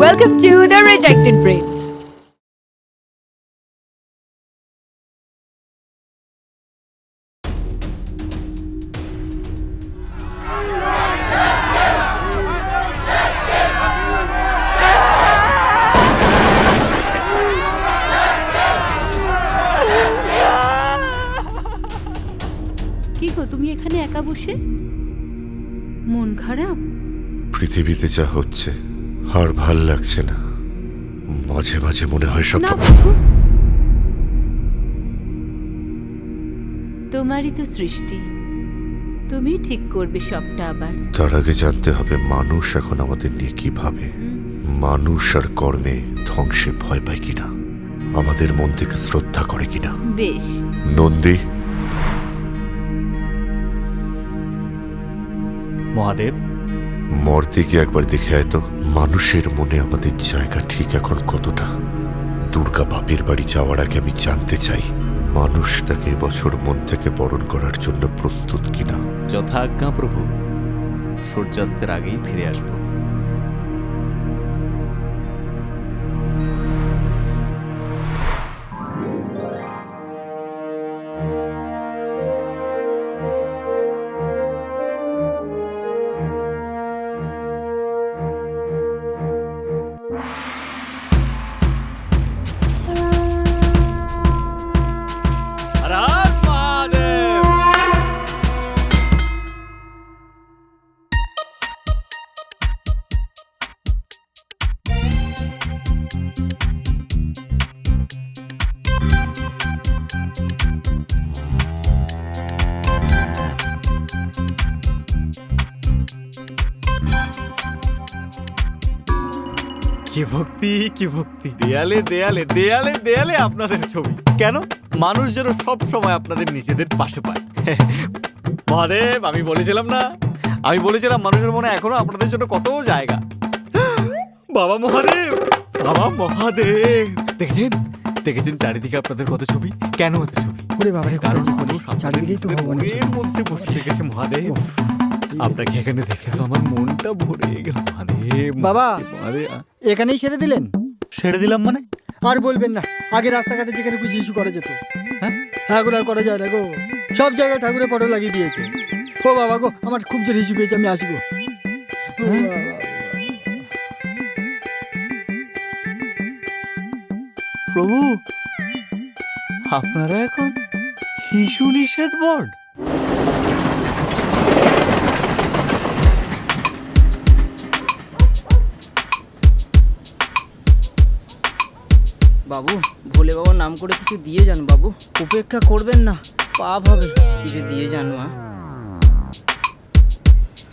Welcome to the Rejected Brains. কি গো তুমি এখানে একা বসে মন খারাপ পৃথিবীতে যা হচ্ছে আর ভালো লাগছে না। মাঝে মাঝে মনে হয় সব তোমারই তো সৃষ্টি। তুমি ঠিক করবে সবটা আবার। তার আগে জানতে হবে মানুষ এখন আমাদের নিয়ে কি ভাবে। মানুষ আর কর্মে ধ্বংসে ভয় পায় কিনা? আমাদের মন থেকে শ্রদ্ধা করে কিনা? বেশ। নন্দী? মহাদেব? মর্তিকে একবার দেখে আয় তো। মানুষের মনে আমাদের জায়গা ঠিক এখন কতটা? দুর্গা বাপের বাড়ি যাওয়ার আগে আমি জানতে চাই, মানুষ তাকে বছর মন থেকে বরণ করার জন্য প্রস্তুত কিনা? যথাজ্ঞা প্রভু, সূর্যাস্তের আগেই ফিরে আসব। কি ভক্তি কি ভক্তি? দেয়ালে দেয়ালে দেয়ালে দেয়ালে আপনাদের ছবি। কেন? মানুষ যেন সব সময় আপনাদের নিজেদের পাশে পায়। মহাদেব আমি বলেছিলাম না? আমি বলেছিলাম মানুষের মনে এখনও আপনাদের জন্য কত জায়গা। বাবা মহাদেব বাবা মহাদেব। দেখেছেন? দেখেছেন চারিদিকে আপনাদের কত ছবি? কেন এত ছবি? ওরে বাবারে কারণ মানুষ তো মনের মধ্যে বসে রেখেছে মহাদেব। আপনাকে এখানে দেখে আমার মনটা ভরে গেল। মহাদেব বাবা। মহাদেব এখানেই সেরে দিলেন? ছেড়ে দিলাম মানে? আর বলবেন না আগে রাস্তাঘাটে যেখানে খুশি ইস্যু করা যেত। হ্যাঁ? এখন আর করা যায় না গো। সব জায়গায় ঠাকুরের ফটো লাগিয়ে দিয়েছে। ও বাবা গো আমার খুব জোর হিসু পেয়েছে আমি আসি গো। হ্যাঁ? প্রভু আপনারা এখন শিশু নিষেধ বোর্ড বাবু, ভোলে বাবার নাম করে কিছু দিয়ে যান বাবু। উপেক্ষা করবেন না, পাপ হবে। কিছু দিয়ে যান মা।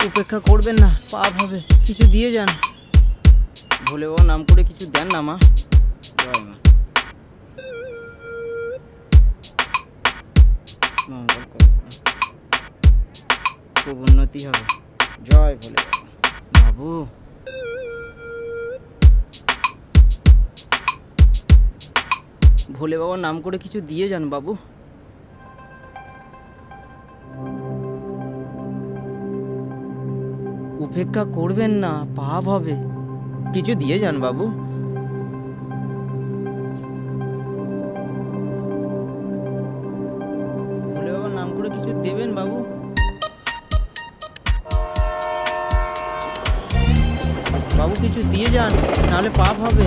উপেক্ষা করবেন না, পাপ হবে। কিছু দিয়ে যান। ভোলে বাবার নাম করে কিছু দেন না মা। জয় মা। মঙ্গল খুব উন্নতি হবে। জয় ভোলে বাবা। বাবু ভোলে বাবার নাম করে কিছু দিয়ে যান বাবু উপেক্ষা করবেন না, পাপ হবে। কিছু দিয়ে যান বাবু ভোলে বাবার নাম করে কিছু দেবেন বাবু। বাবু, কিছু দিয়ে যান, নাহলে পাপ হবে।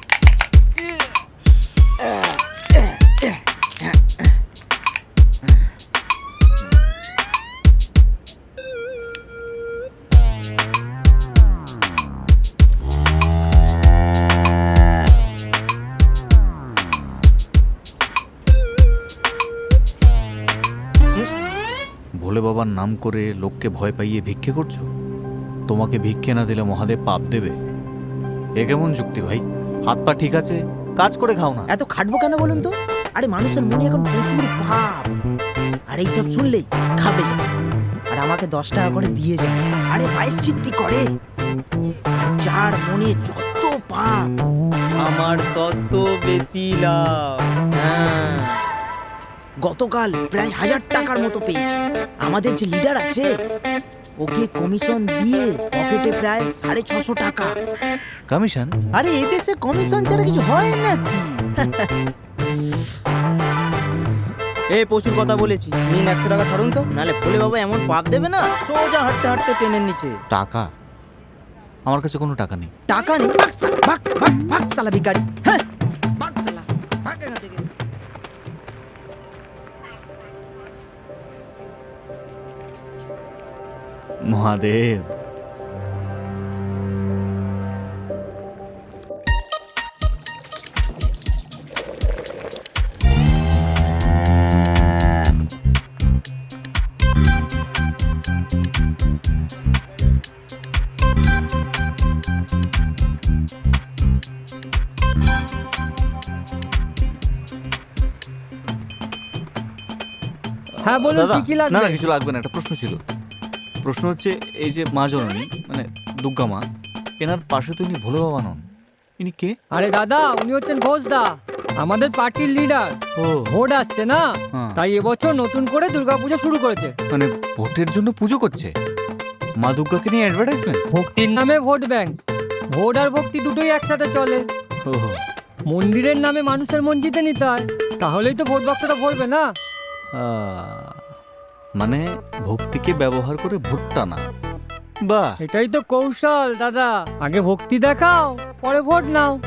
নাম করে লোককে ভয় পাইয়ে ভিক্ষে করছ? তোমাকে ভিক্ষে না দিলে মহাদেব পাপ দেবে। এ কেমন যুক্তি ভাই? হাত পা ঠিক আছে কাজ করে খাও না। এত খাটবো কেন বলুন তো? আরে মানুষের মনে এখন প্রচুর ভাব। আর এইসব শুনলেই খাবে আর আমাকে দশ টাকা করে দিয়ে যায় আরে বাইশ চিত্তি করে। যার মনে যত পাপ। আমার তত বেশি লাভ। হ্যাঁ। গতকাল প্রায় হাজার টাকার মতো পেয়েছি। আমাদের যে লিডার আছে ওকে কমিশন দিয়ে পকেটে প্রায় সাড়ে ছশো টাকা। কমিশন আরে এদেশে কমিশন ছাড়া কিছু হয় নাকি এ প্রচুর কথা বলেছি। নিন একশো টাকা ছাড়ুন তো নালে ফলে বাবা এমন পাপ দেবে না। সোজা হাঁটতে হাঁটতে ট্রেনের নিচে। টাকা? আমার কাছে কোনো টাকা নেই। টাকা নেই ভাগ সালা ভাগ ভাগ ভাগ সালা ভিখারি। হ্যাঁ ভাগ সালা ভাগ এখান থেকে। মহাদেব। হ্যাঁ বলুন দাদা কি কি না লাগবে না কিছু লাগবে না একটা প্রশ্ন ছিল। প্রশ্ন হচ্ছে এই যে মা জননী মানে দুর্গা মা এনার পাশে তো ইনি ভোলে বাবা নন। ইনি কে? আরে দাদা উনি হচ্ছেন ঘোষদা। আমাদের পার্টির লিডার। ও। ভোট আসছে না? হ্যাঁ। তাই এবছর নতুন করে দুর্গাপুজো শুরু করেছে। মানে ভোটের জন্য পুজো করছে? মা দুর্গাকে নিয়ে অ্যাডভার্টাইজমেন্ট ভক্তির নামে ভোট ব্যাংক। ভোট আর ভক্তি দুটোই একসাথে চলে। ও মন্দিরের নামে মানুষের মন জিতে নিতে হয়। তাহলেই তো ভোট বাক্সটা ভরবে না? আহ, মানে ভক্তিকে ব্যবহার করে ভোটটা না। বাহ। এটাই তো কৌশল দাদা। আগে ভক্তি দেখাও পরে ভোট নাও।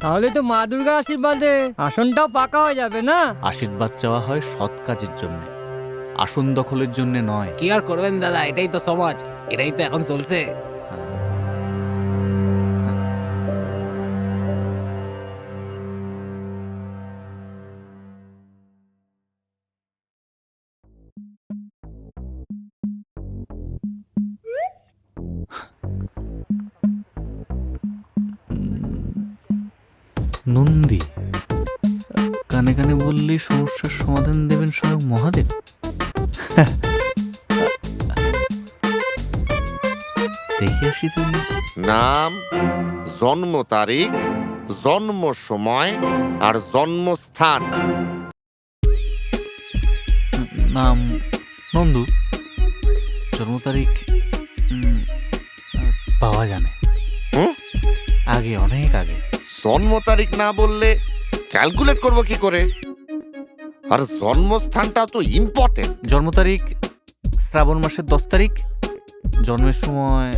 তাহলে তো মা দুর্গা আশীর্বাদে আসনটাও পাকা হয়ে যাবে না? আশীর্বাদ চাওয়া হয় সৎ কাজের জন্য আসন দখলের জন্য নয়। কি আর করবেন দাদা? এটাই তো সমাজ এটাই তো এখন চলছে। নন্দী। কানে কানে বললেই সমস্যার সমাধান দেবেন স্বয়ং মহাদেব। দেখে আসি তুমি নাম জন্ম তারিখ জন্ম সময় আর জন্মস্থান। নাম নন্দু। জন্ম তারিখ পাওয়া জানে? আগে অনেক আগে। জন্ম তারিখ না বললে ক্যালকুলেট করব কি করে? আর জন্মস্থানটা তো ইম্পর্টেন্ট জন্ম তারিখ শ্রাবণ মাসের দশ তারিখ জন্মের সময়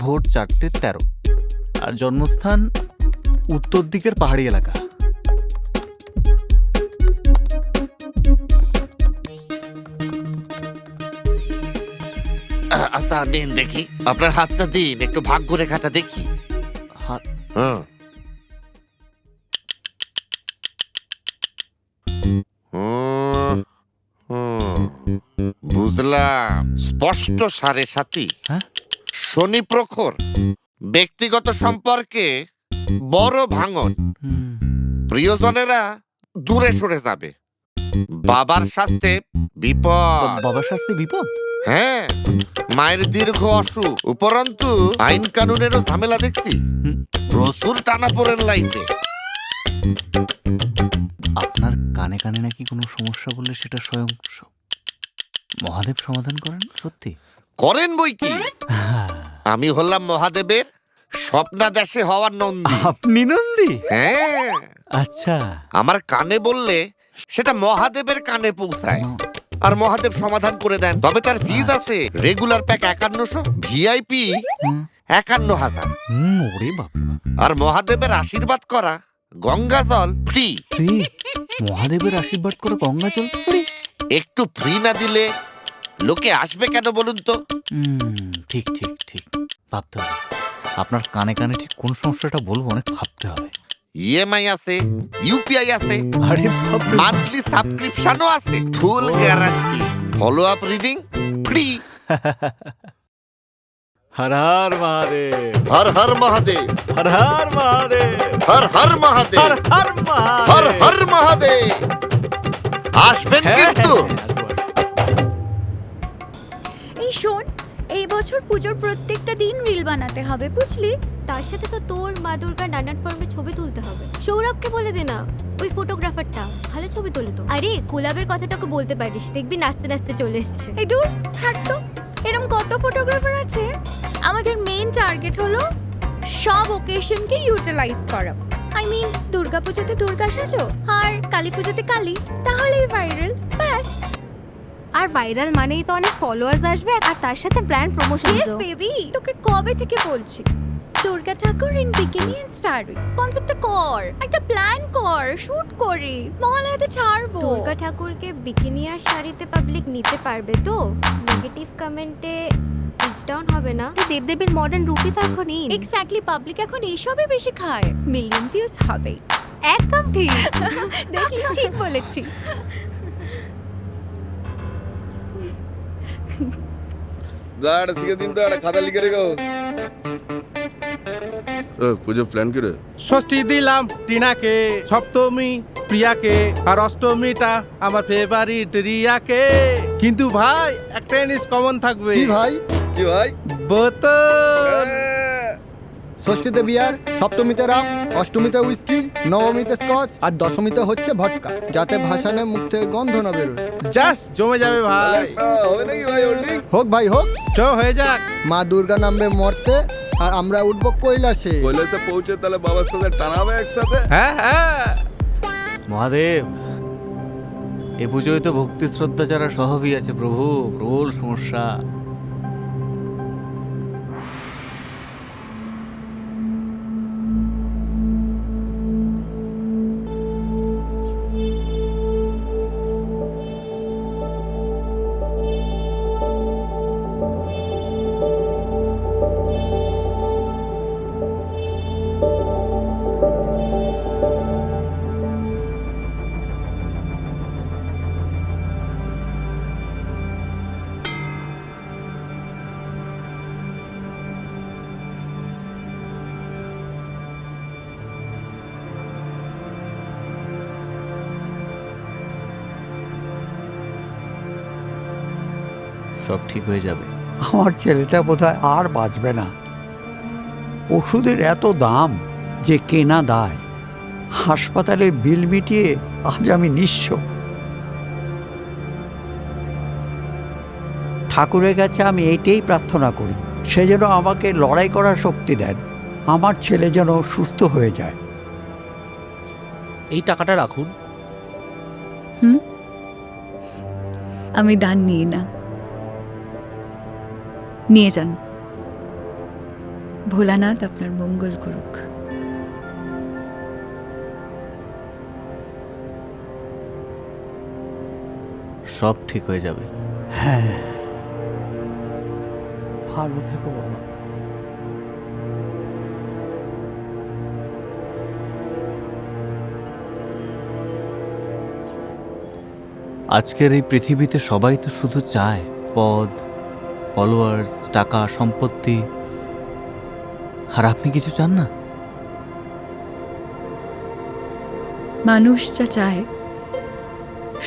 ভোর চারটে তেরো। আর জন্মস্থান উত্তর দিকের পাহাড়ি এলাকা। আচ্ছা দিন দেখি। আপনার হাতটা দিন একটু ভাগ্য রেখাটা দেখি। হুম, হুম, বুঝলাম। স্পষ্ট সাড়ে সাথী হ্যাঁ? শনি প্রখর। ব্যক্তিগত সম্পর্কে বড় ভাঙন। হুম, প্রিয়জনেরা দূরে সরে যাবে। বাবার স্বাস্থ্যে বিপদ। বাবার শাস্তি বিপদ? হ্যাঁ মায়ের দীর্ঘ অসুখ উপরন্তু আইন কানুনেরও ঝামেলা দেখছি। প্রচুর টানা পড়েন লাইফে। আপনার কানে কানে নাকি কোনো সমস্যা বললে সেটা স্বয়ং স- মহাদেব সমাধান করেন? সত্যি? করেন বই কি? আমি হলাম মহাদেবের স্বপ্না স্বপ্নাদেশে হওয়ার নন্দী। আপনি নন্দী? হ্যাঁ। আচ্ছা। আমার কানে বললে সেটা মহাদেবের কানে পৌঁছায়। আর মহাদেব সমাধান করে দেন। তবে তার ফিজ আছে। রেগুলার প্যাক একান্নশো ভিআইপি একান্ন হাজার হুম, ওরে বাবা। আর মহাদেবের আশীর্বাদ করা গঙ্গা জল ফ্রি মহাদেবের আশীর্বাদ করে গঙ্গা জল ফ্রি একটু ফ্রি না দিলে লোকে আসবে কেন বলুন তো? হুম, ঠিক ঠিক ঠিক। ভাবতে হবে। আপনার কানে কানে ঠিক কোন সমস্যাটা বলব অনেক ভাবতে হবে। ইএমআই আছে ইউপিআই আছে আরে মান্থলি সাবস্ক্রিপশনও আছে full guarantee follow up reading free Har Har Mahadev. Har Har Mahadev. Har Har Mahadev. Har Har Mahadev. Har Har Mahadev. Har Har Mahadev. আসবেন হ্যাঁ, কিন্তু। এই শোন এই বছর পুজোর প্রত্যেকটা দিন রিল বানাতে হবে, বুঝলি? তার সাথে তো তোর, মা দুর্গার নানান ফর্মে ছবি তুলতে হবে। সৌরভকে বলে দে না, ওই ফটোগ্রাফারটা ভালো ছবি তোলে তো। আরে, কোলাবের কথাটাকে বলতে পারিস, দেখবি নাচতে নাচতে চলে এসছে। এই দূর, ছাড় তো। এরকম কত ফটোগ্রাফার আছে? আমাদের মেইন টার্গেট হলো সব ওকেশনকে ইউটিলাইজ করা। আই মিন দুর্গা পুজোতে দুর্গা সাজো আর কালী পুজোতে কালী, তাহলেই ভাইরাল ব্যাস। আর ভাইরাল মানেই তো অনেক ফলোয়ার্স আসবে আর তার সাথে ব্র্যান্ড প্রমোশন ইয়েস বেবি তোকে কবে থেকে বলছি? দুর্গা ঠাকুর ইন বিকিনি এন্ড শাড়ি কনসেপ্টটা কর। একটা প্ল্যান কর শুট করি। মহালয়াতে ছাড়বো। দুর্গা ঠাকুরকে বিকিনি আর শাড়িতে পাবলিক নিতে পারবে তো? নেগেটিভ কমেন্টে ডাউন হবে না। দেবদেবীর মডার্ন রূপই তো এখন in। এক্স্যাক্টলি পাবলিক এখন এইসবই বেশি খায়। মিলিয়ন ভিউজ হবে। একদম ঠিক। দেখলি ঠিক বলেছি। দাঁড়া শিখে দিন তো একটা খাতা লিখে রেখো। পুজো প্ল্যান করে ষষ্ঠী দিলাম টিনাকে সপ্তমী প্রিয়াকে আর অষ্টমীটা আমার ফেভারিট রিয়াকে। কিন্তু ভাই একটা জিনিস কমন থাকবে। কি ভাই? কি ভাই? বোতল। ষষ্ঠীতে বিয়ার সপ্তমীতে রাম অষ্টমীতে উইস্কি নবমীতে স্কচ আর দশমীতে হচ্ছে ভটকা যাতে ভাসানে মুখ থেকে গন্ধ না বেরোয়। জাস্ট জমে যাবে ভাই। হবে নাকি ভাই হোল্ডিং হোক ভাই হোক। চো হয়ে যাক। মা দুর্গা নামবে মরতে আর আমরা উঠবো কৈলাসে। কৈলাসে পৌঁছে তাহলে বাবার সাথে টানাবে একসাথে? হ্যাঁ হ্যাঁ। মহাদেব এ পুজোয় তো ভক্তি শ্রদ্ধা যারা স্বভাবই আছে প্রভু প্রবল সমস্যা। সব ঠিক হয়ে যাবে। আমার ছেলেটা বোধহয় আর বাঁচবে না। ওষুধের এত দাম যে কেনা দায়। হাসপাতালে বিল মিটিয়ে আজ আমি নিঃস্ব। ঠাকুরের কাছে আমি এইটাই প্রার্থনা করি সে যেন আমাকে লড়াই করার শক্তি দেন আমার ছেলে যেন সুস্থ হয়ে যায়। এই টাকাটা রাখুন। হুম? আমি দান নিই না। নিয়ে যান। ভোলানাথ আপনার মঙ্গল করুক। সব ঠিক হয়ে যাবে। হ্যাঁ। ভালো থেকো বাবা। আজকের এই পৃথিবীতে সবাই তো শুধু চায় পদ ফলোয়ার্স টাকা, সম্পত্তি। আর আপনি কিছু চান না? মানুষ যা চায়,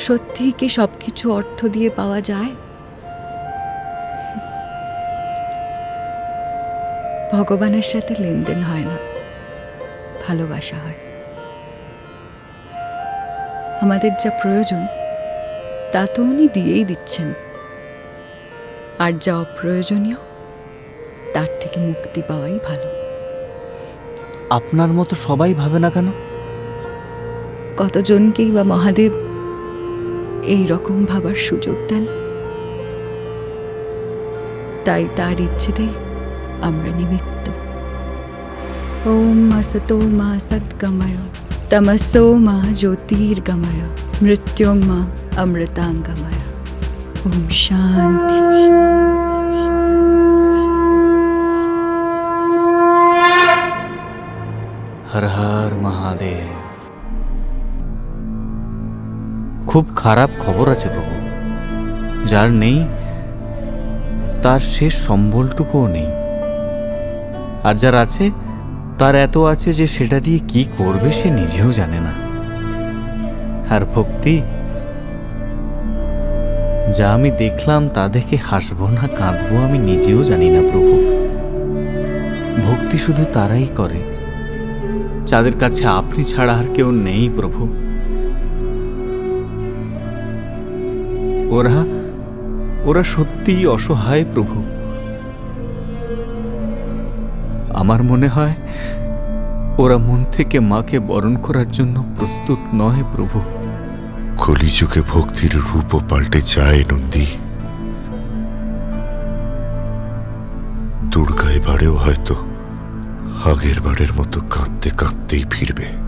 সত্যি কি সব কিছু অর্থ দিয়ে পাওয়া যায়? ভগবানের সাথে লেনদেন হয় না, ভালোবাসা হয়। আমাদের যা প্রয়োজন, তা তো উনি দিয়েই দিচ্ছেন। আর যা অপ্রয়োজনীয় তার থেকে মুক্তি পাওয়াই ভালো। আপনার মতো সবাই ভাবে না কেন? কতজনকেই বা মহাদেব এই রকম ভাবার সুযোগ দেন? তাই তার ইচ্ছেতেই আমরা নিমিত্ত। ওম আসতো মা সদ্গময় তমসো মা জ্যোতির্গময় মৃত্যুং মা অমৃতাঙ্গময়। ওম শান্তি হর হর মহাদেব খুব খারাপ খবর আছে প্রভু। যার নেই, তার শেষ সম্বলটুকুও নেই। আর যার আছে, তার এত আছে যে সেটা দিয়ে কি করবে সে নিজেও জানে না। আর ভক্তি যা আমি দেখলাম তা দেখে হাসবো না, কাঁদবো আমি নিজেও জানি না প্রভু। ভক্তি শুধু তারাই করে। যাদের কাছে আপনি ছাড়া আর কেউ নেই প্রভু। ওরা ওরা সত্যিই অসহায় প্রভু। আমার মনে হয়, ওরা মন থেকে মাকে বরণ করার জন্য প্রস্তুত নয় প্রভু। কলিযুগে ভক্তির রূপও পাল্টে যায় নন্দী। দুর্গা এবারেও হয়তো আগের বারের মতো কাঁদতে কাঁদতেই ফিরবে।